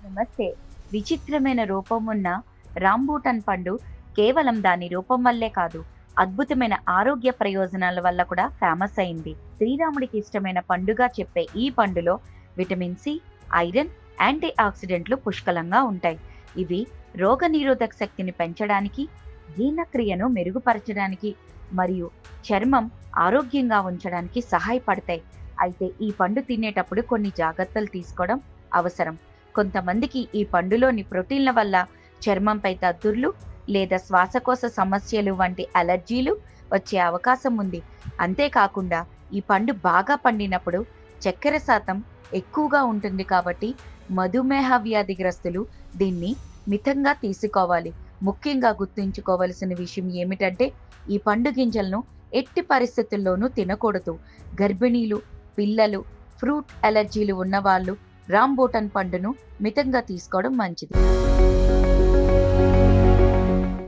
నమస్తే. విచిత్రమైన రూపం ఉన్న రాంబూటన్ పండు కేవలం దాని రూపం వల్లే కాదు అద్భుతమైన ఆరోగ్య ప్రయోజనాల వల్ల కూడా ఫేమస్ అయింది. శ్రీరాముడికి ఇష్టమైన పండుగా చెప్పే ఈ పండులో విటమిన్ సి ఐరన్ యాంటీ ఆక్సిడెంట్లు పుష్కలంగా ఉంటాయి. ఇవి రోగనిరోధక శక్తిని పెంచడానికి జీర్ణక్రియను మెరుగుపరచడానికి మరియు చర్మం ఆరోగ్యంగా ఉంచడానికి సహాయపడతాయి. అయితే ఈ పండు తినేటప్పుడు కొన్ని జాగ్రత్తలు తీసుకోవడం అవసరం. కొంతమందికి ఈ పండులోని ప్రోటీన్ల వల్ల చర్మంపై దద్దుర్లు లేదా శ్వాసకోశ సమస్యలు వంటి అలర్జీలు వచ్చే అవకాశం ఉంది. అంతేకాకుండా ఈ పండు బాగా పండినప్పుడు చక్కెర శాతం ఎక్కువగా ఉంటుంది కాబట్టి మధుమేహ వ్యాధిగ్రస్తులు దీన్ని మితంగా తీసుకోవాలి. ముఖ్యంగా గుర్తుంచుకోవలసిన విషయం ఏమిటంటే ఈ పండు గింజలను ఎట్టి పరిస్థితుల్లోనూ తినకూడదు. గర్భిణీలు పిల్లలు ఫ్రూట్ అలర్జీలు ఉన్నవాళ్ళు రాంబోటన్ పండును మితంగా తీసుకోవడం మంచిది.